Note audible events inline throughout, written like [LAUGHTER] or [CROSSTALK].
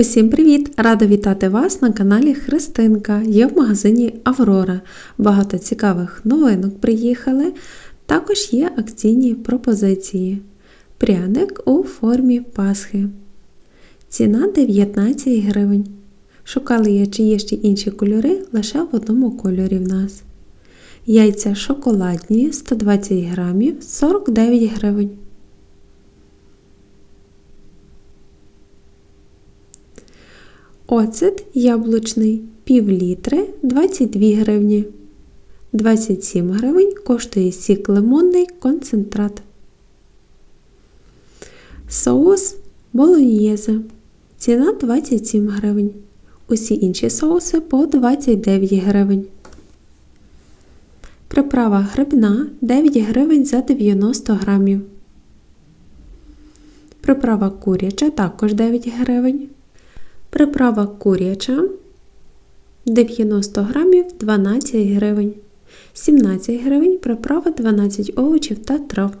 Усім привіт! Рада вітати вас на каналі Христинка. Є в магазині Аврора. Багато цікавих новинок приїхали. Також є акційні пропозиції. Пряник у формі Пасхи. Ціна 19 гривень. Шукали я, чи є ще інші кольори, лише в одному кольорі в нас. Яйця шоколадні 120 грамів 49 гривень. Оцет яблучний пів літри 22 гривні. 27 гривень коштує сік лимонний концентрат. Соус болоньєзе. Ціна 27 гривень. Усі інші соуси по 29 гривень. Приправа грибна 9 гривень за 90 грамів. Приправа куряча також 9 гривень. Приправа куряча 90 грамів 12 гривень. 17 гривень приправа 12 овочів та трав.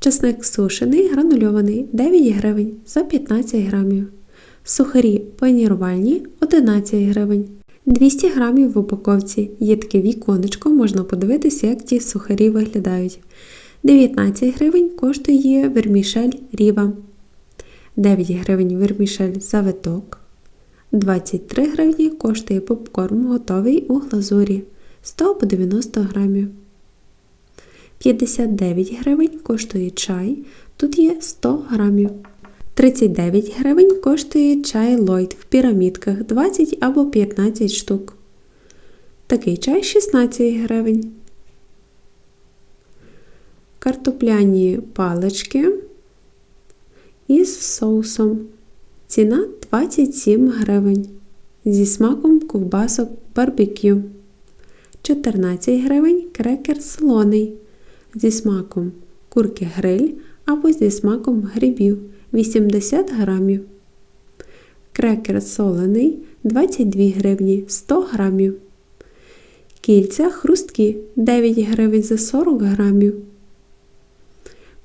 Часник сушений гранульований 9 гривень за 15 грамів. Сухарі панірувальні 11 гривень. 200 грамів в упаковці. Є таке віконечко, можна подивитися, як ті сухарі виглядають. 19 гривень коштує вермішель ріва. 9 гривень вермішель завиток. 23 гривні коштує попкорн готовий у глазурі 100 по 90 грамів. 59 гривень коштує чай. Тут є 100 грамів. 39 гривень коштує чай Lloyd в пірамідках 20 або 15 штук. Такий чай 16 гривень. Картопляні палички із соусом. Ціна 27 гривень. Зі смаком ковбасок барбекю. 14 гривень крекер солоний. Зі смаком курки гриль або зі смаком грибів 80 грамів. Крекер солений 22 гривні 100 грамів. Кільця хрусткі 9 гривень за 40 грамів.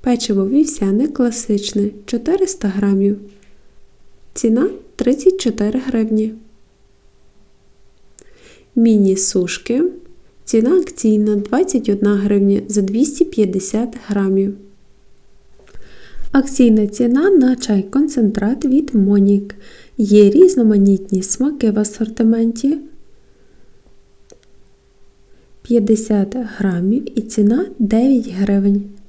Печиво вівсяне класичне 400 грамів. Ціна 34 гривні. Міні-сушки. Ціна акційна 21 гривня за 250 грамів. Акційна ціна на чай концентрат від Монік. Є різноманітні смаки в асортименті. 50 грамів і ціна 9 гривень.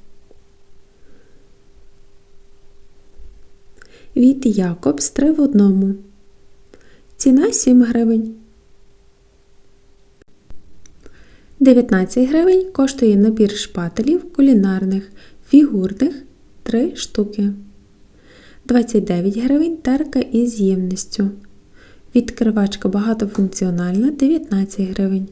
Від Якобс 3 в одному. Ціна 7 гривень. 19 гривень коштує набір шпателів кулінарних, фігурних 3 штуки. 29 гривень терка із ємністю. Відкривачка багатофункціональна 19 гривень.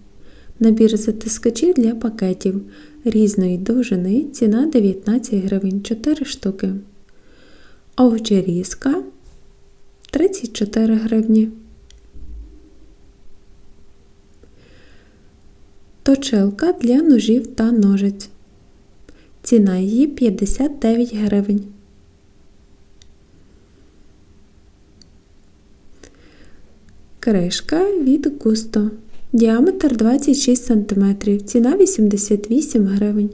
Набір затискачів для пакетів різної довжини ціна 19 гривень 4 штуки овочерізка 34 гривні. Точилка для ножів та ножиць. Ціна її 59 гривень. Кришка від густо. Діаметр 26 см. Ціна 88 гривень.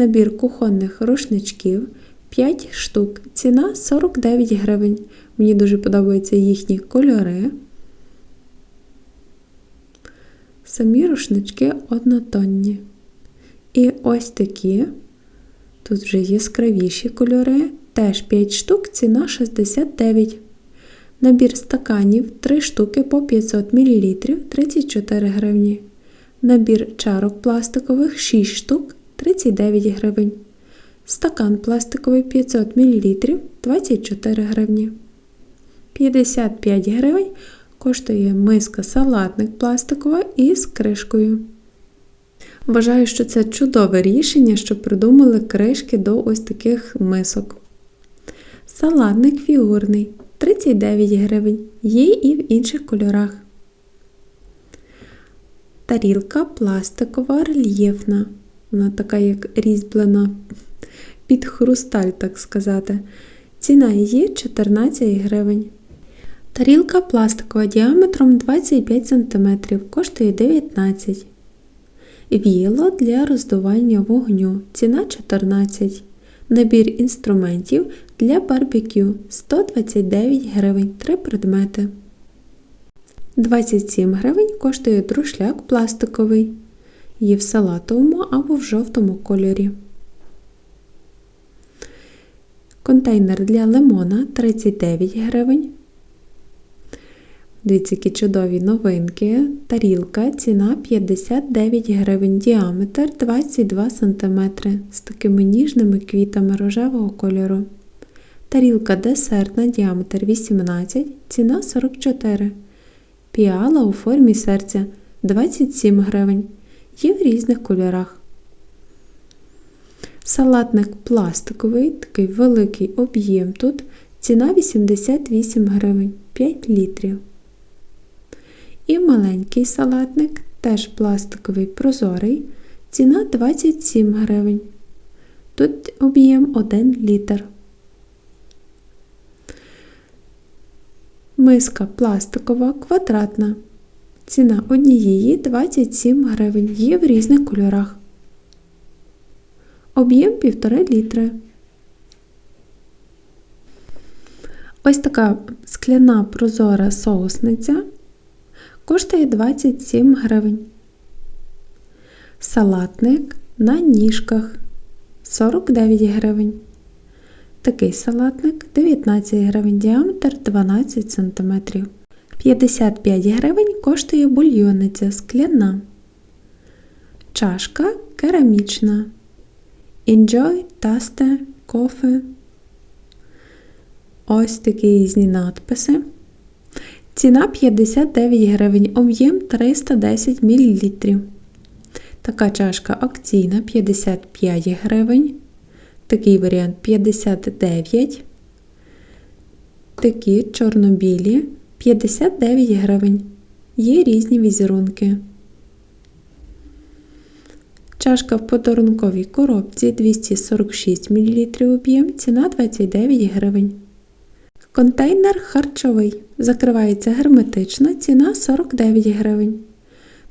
Набір кухонних рушничків 5 штук. Ціна 49 гривень. Мені дуже подобаються їхні кольори. Самі рушнички однотонні. І ось такі. Тут вже яскравіші кольори. Теж 5 штук, ціна 69. Набір стаканів 3 штуки по 500 мл 34 гривні. Набір чарок пластикових 6 штук 39 гривень. Стакан пластиковий 500 мл 24 гривні. 55 гривень коштує миска салатник пластикова із кришкою. Вважаю, що це чудове рішення, що придумали кришки до ось таких мисок. Салатник фігурний 39 гривень. Є і в інших кольорах. Тарілка пластикова рельєфна вона така, як різьблена під хрусталь, так сказати. Ціна її 14 гривень. Тарілка пластикова діаметром 25 см коштує 19 Віло для роздування вогню. Ціна 14 Набір інструментів для барбекю 129 гривень 3 предмети. 27 гривень коштує друшляк пластиковий. Є в салатовому або в жовтому кольорі. Контейнер для лимона 39 гривень. Дивіться, які чудові новинки. Тарілка, ціна 59 гривень, діаметр 22 см з такими ніжними квітами рожевого кольору. Тарілка десертна, діаметр 18, ціна 44 Піала у формі серця 27 гривень. Є в різних кольорах. Салатник пластиковий, такий великий об'єм тут. Ціна 88 гривень 5 літрів. І маленький салатник, теж пластиковий прозорий. Ціна 27 гривень. Тут об'єм 1 літр. Миска пластикова квадратна. Ціна однієї 27 гривень. Є в різних кольорах. Об'єм 1,5 літри. Ось така скляна прозора соусниця коштує 27 гривень. Салатник на ніжках 49 гривень. Такий салатник 19 гривень, діаметр 12 см. 55 гривень коштує бульйонниця скляна. Чашка керамічна. Enjoy, Taste, кофе. Ось такі різні надписи. Ціна 59 гривень, об'єм 310 мл. Така чашка акційна 55 гривень. Такий варіант 59. Такі чорно-білі 59 гривень. Є різні візерунки. Чашка в подарунковій коробці 246 мл об'єм, ціна 29 гривень. Контейнер харчовий. Закривається герметично, ціна 49 гривень.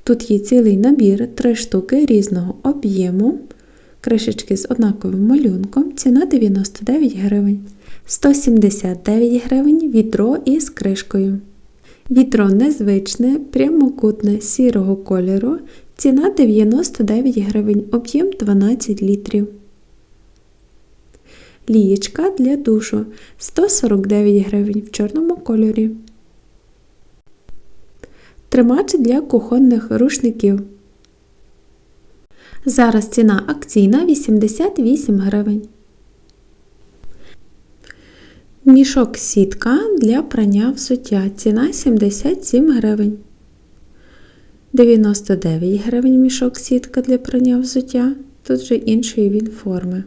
Тут є цілий набір 3 штуки різного об'єму. Кришечки з однаковим малюнком, ціна 99 гривень. 179 гривень відро із кришкою. Відро незвичне, прямокутне сірого кольору. Ціна 99 гривень, об'єм 12 літрів. Лієчка для душу 149 гривень в чорному кольорі. Тримач для кухонних рушників. Зараз ціна акційна 88 гривень. Мішок сітка для прання взуття. Ціна 77 гривень. 99 гривень мішок сітка для прання взуття. Тут вже іншої він форми.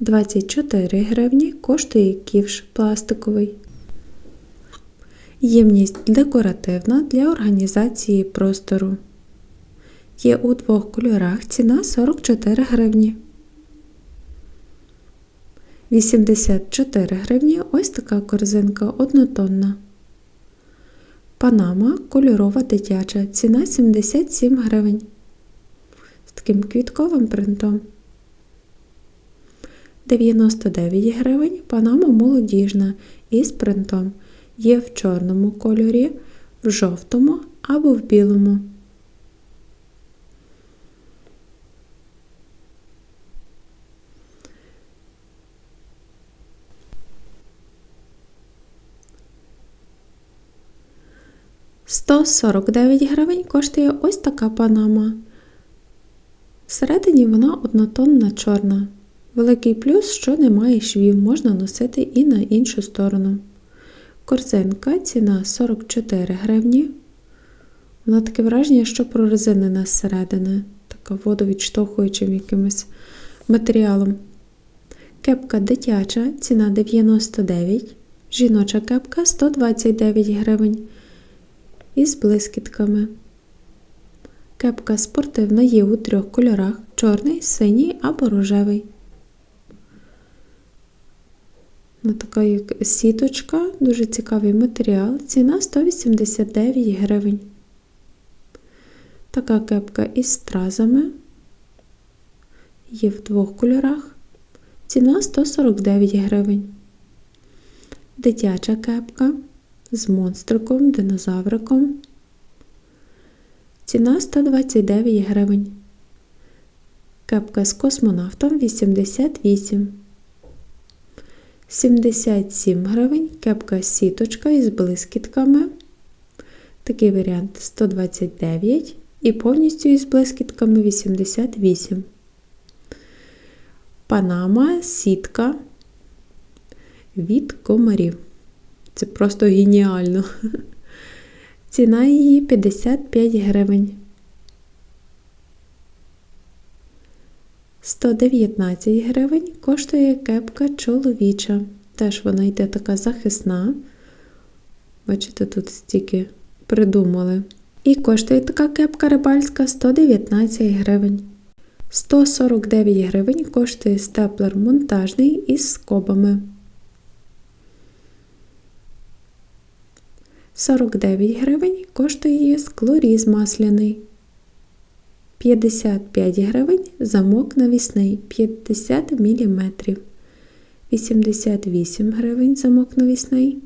24 гривні коштує ківш пластиковий. Ємність декоративна для організації простору. Є у двох кольорах ціна 44 гривні. 84 гривні ось така корзинка однотонна. Панама кольорова дитяча. Ціна 77 гривень. З таким квітковим принтом. 99 гривень панама молодіжна із принтом. Є в чорному кольорі, в жовтому або в білому. Сто сорок дев'ять гривень коштує ось така панама. Всередині вона однотонна чорна. Великий плюс, що немає швів, можна носити і на іншу сторону. Корзинка ціна 44 гривні. Вона таке враження, що прорезинена зсередини, така водовідштовхуючим якимось матеріалом. Кепка дитяча, ціна 99 Жіноча кепка 129 гривень. Із блискітками. Кепка спортивна є у трьох кольорах: чорний, синій або рожевий. Ну, така як сіточка, дуже цікавий матеріал. Ціна 189 гривень. Така кепка із стразами. Є в двох кольорах. Ціна 149 гривень. Дитяча кепка з монстриком, динозавриком. Ціна 129 гривень. Кепка з космонавтом 88. 77 гривень. Кепка сіточка із блискітками. Такий варіант 129 і повністю із блискітками 88. Панама сітка від комарів. Це просто геніально. Ціна її 55 гривень. 119 гривень коштує кепка чоловіча. Теж вона йде така захисна. Бачите, тут стільки придумали. І коштує така кепка рибальська 119 гривень. 149 гривень коштує степлер монтажний із скобами. 49 гривень коштує склоріз масляний. 55 гривень замок навісний 50 мм. 88 гривень замок навісний.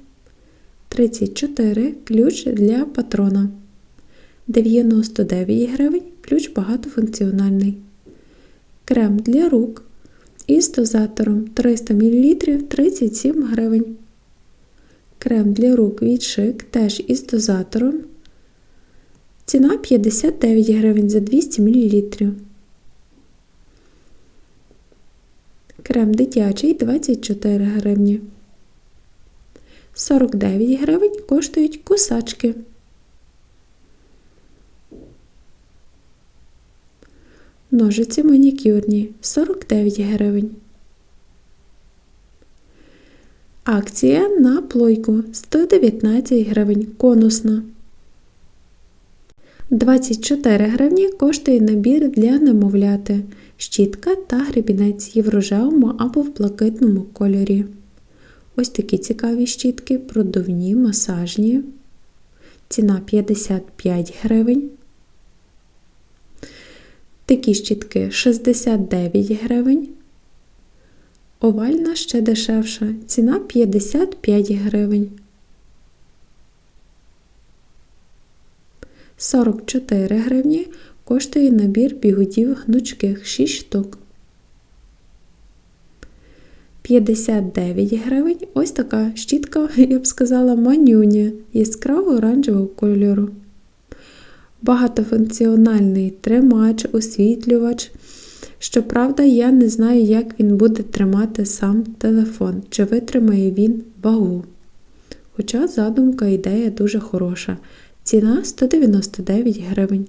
34 ключ для патрона. 99 гривень ключ багатофункціональний. Крем для рук із дозатором 300 мл 37 гривень. Крем для рук від шик теж із дозатором. Ціна 59 гривень за 200 мл. Крем дитячий 24 гривні. 49 гривень коштують кусачки. Ножиці манікюрні 49 гривень. Акція на плойку 119 гривень конусна. 24 гривні коштує набір для немовляти, щітка та гребінець є в рожевому або в блакитному кольорі. Ось такі цікаві щітки, продувні, масажні. Ціна 55 гривень. Такі щітки 69 гривень. Овальна ще дешевша. Ціна 55 гривень. 44 гривні коштує набір бігудів гнучких 6 штук. 59 гривень ось така щітка, [LAUGHS] я б сказала, манюня яскраво оранжевого кольору. Багатофункціональний тримач, освітлювач. Щоправда, я не знаю, як він буде тримати сам телефон, чи витримає він вагу. Хоча задумка ідея дуже хороша. Ціна 199 гривень.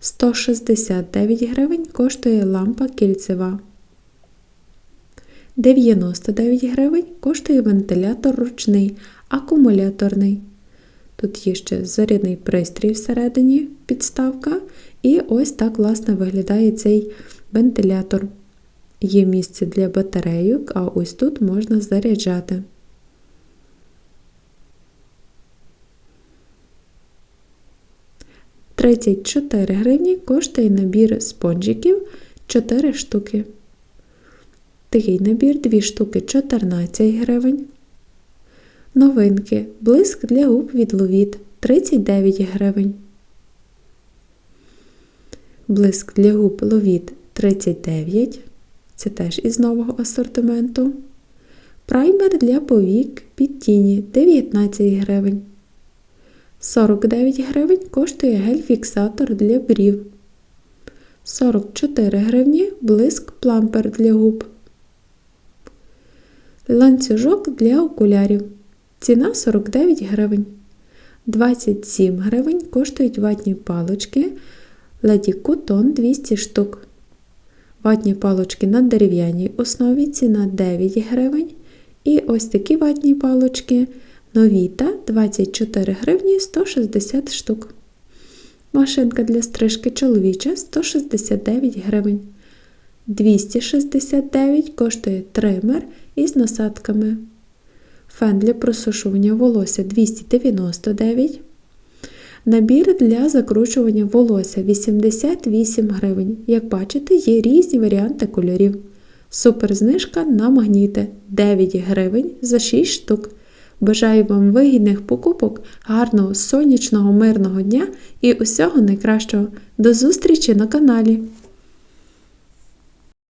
169 гривень коштує лампа кільцева. 99 гривень коштує вентилятор ручний, акумуляторний. Тут є ще зарядний пристрій всередині, підставка, і ось так, власне, виглядає цей вентилятор. Є місце для батарейок, а ось тут можна заряджати. Тридцять гривні коштує набір спонжиків 4 штуки. Такий набір 2 штуки 14 гривень. Новинки. Блиск для губ від Ловіт 39 гривень. Блиск для губ Ловіт 39. Це теж із нового асортименту. Праймер для повік під тіні 19 гривень. 49 гривень коштує гель-фіксатор для брів. 44 гривні блиск плампер для губ. Ланцюжок для окулярів. Ціна 49 гривень. 27 гривень коштують ватні палочки Леді Кутон 200 штук. Ватні палочки на дерев'яній основі ціна 9 гривень. І ось такі ватні палочки новіта 24 гривні 160 штук. Машинка для стрижки чоловіча 169 гривень. 269 коштує тример із насадками. Фен для просушування волосся 299. Набір для закручування волосся 88 гривень. Як бачите, є різні варіанти кольорів. Суперзнижка на магніти 9 гривень за 6 штук. Бажаю вам вигідних покупок, гарного сонячного мирного дня і усього найкращого. До зустрічі на каналі!